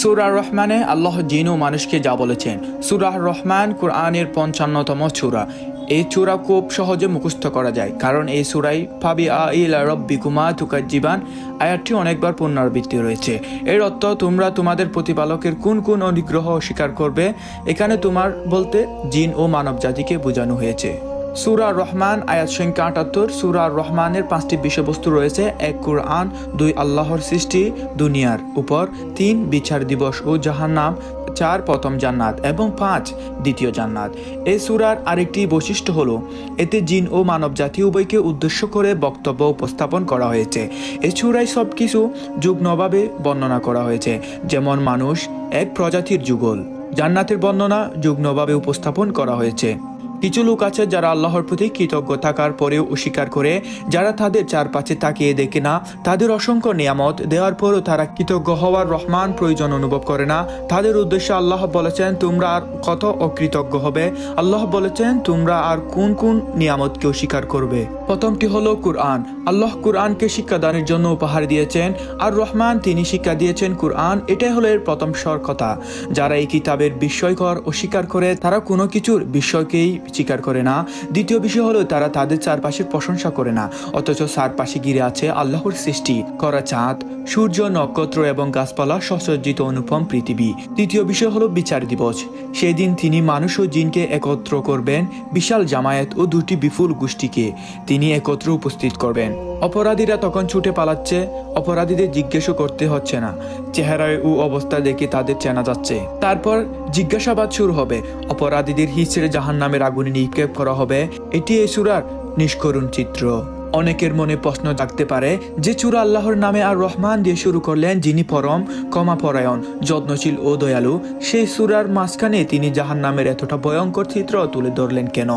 সুরার রহমানে আল্লাহ জিন ও মানুষকে যা বলেছেন। সুরাহ রহমান কোরআনের পঞ্চান্নতম চূড়া এই চূড়া খুব সহজে মুখস্থ করা যায়, কারণ এই সুরাই ফাবি আ ইলা রব্বিকুমা জীবান আয়াতটি অনেকবার পুনরাবৃত্তি রয়েছে। এর অর্থ, তোমরা তোমাদের প্রতিপালকের কোন কোন অনুগ্রহ স্বীকার করবে, এখানে তোমার বলতে জিন ও মানব জাতিকে বোঝানো হয়েছে। সুরা রহমান, আয়াত সংখ্যা আটাত্তর। সুরা রহমানের পাঁচটি বিষয়বস্তু রয়েছে। এক, কুরআন, দুই, আল্লাহর সৃষ্টি, দুনিয়ার উপর, তিন, বিচার দিবস ও জাহান্নাম, চার, প্রথম জান্নাত এবং পাঁচ, দ্বিতীয় জান্নাত। এই সুরার আরেকটি বৈশিষ্ট্য হলো, এতে জিন ও মানব জাতি উভয়কে উদ্দেশ্য করে বক্তব্য উপস্থাপন করা হয়েছে। এই সুরায় সব কিছু যুগ্নভাবে বর্ণনা করা হয়েছে। যেমন মানুষ, এক প্রজাতির যুগল। জান্নাতের বর্ণনা যুগ্নভাবে উপস্থাপন করা হয়েছে। কিছু লোক আছে যারা আল্লাহর প্রতি কৃতজ্ঞ থাকার পরেও অস্বীকার করে, যারা তাদের চারপাশে তাকিয়ে দেখে না, তাদের অসংখ্য নিয়ামত দেওয়ার পরও তারা কৃতজ্ঞ হওয়ার রহমান প্রয়োজন অনুভব করে না। তাদের উদ্দেশ্যে আল্লাহ বলেছেন, তোমরা আর কত অকৃতজ্ঞ হবে? আল্লাহ বলেছেন, তোমরা আর কোন কোন নিয়ামতকে অস্বীকার করবে? প্রথমটি হলো কুরআন। আল্লাহ কুরআনকে শিক্ষাদানের জন্য উপহার দিয়েছেন, আর রহমান তিনি শিক্ষা দিয়েছেন কুরআন, এটাই হলো এর প্রথম স্বর কথা যারা এই কিতাবের বিস্ময়কর অস্বীকার করে, তারা কোনো কিছুর বিস্ময়কেই স্বীকার করে না। দ্বিতীয় বিষয় হলো, তারা তাদের চারপাশের প্রশংসা করে না, অথচ চারপাশে ঘিরে আছে আল্লাহর সৃষ্টি, করা চাঁদ, সূর্য, নক্ষত্র এবং গাছপালা, সসজ্জিত অনুপম পৃথিবী। তৃতীয় বিষয় হলো বিচার দিবস। সেই দিন তিনি মানুষ ও জিনকে একত্র করবেন বিশাল জামায়াত ও দুটি বিপুল গোষ্ঠীকে। তিনি একত্র উপস্থিত করবেন। অপরাধীরা তখন ছুটে পালাচ্ছে। অপরাধীদের জিজ্ঞেসও করতে হচ্ছে না। চেহারায় ও অবস্থা দেখে তাদের চেনা যাচ্ছে। তারপর জিজ্ঞাসাবাদ শুরু হবে। অপরাধীদের হিচড়ে জাহান নামের আগুনে নিক্ষেপ করা হবে। এটি এই সুরার নিষ্করুণ চিত্র। অনেকের মনে প্রশ্ন জাগতে পারে যে চূড়া আল্লাহর নামে আর রহমান দিয়ে শুরু করলেন যিনি পরম ক্ষমাপরায়ণ, যত্নশীল ও দয়ালু, সেই সুরার মাঝখানে তিনি জাহান নামের এতটা ভয়ঙ্কর চিত্র তুলে ধরলেন কেন?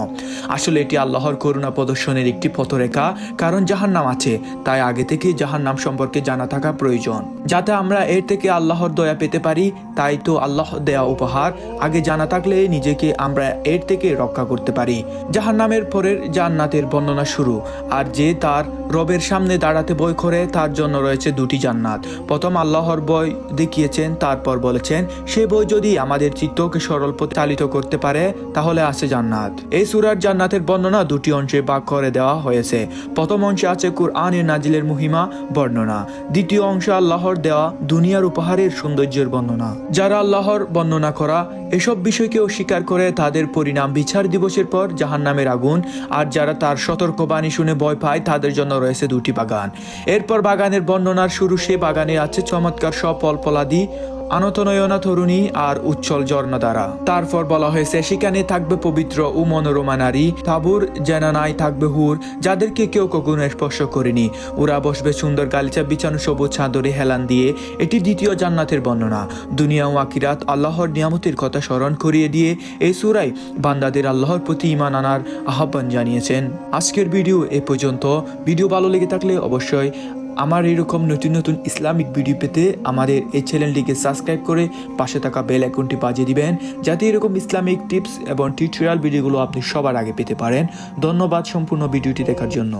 আসলে এটি আল্লাহর করুণা প্রদর্শনের একটি পথরেখা, কারণ জাহান নাম আছে, তাই আগে থেকে জাহান নাম সম্পর্কে জানা থাকা প্রয়োজন। যাতে আমরা এর থেকে আল্লাহর দয়া পেতে পারি, তাই তো আল্লাহ দেয়া উপহার, আগে জানা থাকলে নিজেকে আমরা এর থেকে রক্ষা করতে পারি। জাহান নামের পরের জান্নাতের বর্ণনা শুরু, আর যে তার রবের সামনে দাঁড়াতে বই করে, তার জন্য রয়েছে দুটি জান্নাত। প্রথম আল্লাহর বই দেখিয়েছেন, তারপর বলেছেন, সে বই যদি আমাদের চিত্তকে সরল পথে করতে পারে, তাহলে আছে জান্নাত। এই সুরার জান্নাতের বর্ণনা দুটি অংশে ভাগ করে দেওয়া হয়েছে। প্রথম অংশে আছে কুরআনের নাজিলের মহিমা, বর্ণনা। দ্বিতীয় অংশে আল্লাহর দেওয়া দুনিয়ার উপহারের সৌন্দর্যের বর্ণনা। যারা আল্লাহর বর্ণনা করা এসব বিষয়কে অস্বীকার করে তাদের পরিণাম বিচার দিবসের পর জাহান নামের আগুন, আর যারা তার সতর্কবাণী শুনে ভয় পায়, তাদের জন্য রয়েছে দুটি বাগান। এরপর বাগানের বর্ণনার শুরু সে বাগানে আছে চমৎকার সব ফলফলাদি আনতনয়না তরুণী আর উচ্ছল দ্বারা তারপর বলা হয়েছে, সেখানে থাকবে পবিত্র ও মনোরমা নারী, তাবুর জেনানায় থাকবে হুর, যাদেরকে কেউ কখনো স্পর্শ করেনি। ওরা বসবে সুন্দর গালিচা, বিছানো সবুজ চাদরে হেলান দিয়ে, এটি দ্বিতীয় জান্নাতের বর্ণনা। দুনিয়া ও আকিরাত আল্লাহর নিয়ামতের কথা স্মরণ করিয়ে দিয়ে এই সুরাই বান্দাদের আল্লাহর প্রতি ইমান আনার আহ্বান জানিয়েছেন। আজকের ভিডিও এ পর্যন্ত। ভিডিও ভালো লেগে থাকলে অবশ্যই আমার এরকম নতুন নতুন ইসলামিক ভিডিও পেতে আমাদের এই চ্যানেলটিকে সাবস্ক্রাইব করে পাশে থাকা বেল আইকনটি বাজিয়ে দিবেন, যাতে এরকম ইসলামিক টিপস এবং টিউটোরিয়াল ভিডিওগুলো আপনি সবার আগে পেতে পারেন। ধন্যবাদ সম্পূর্ণ ভিডিওটি দেখার জন্য।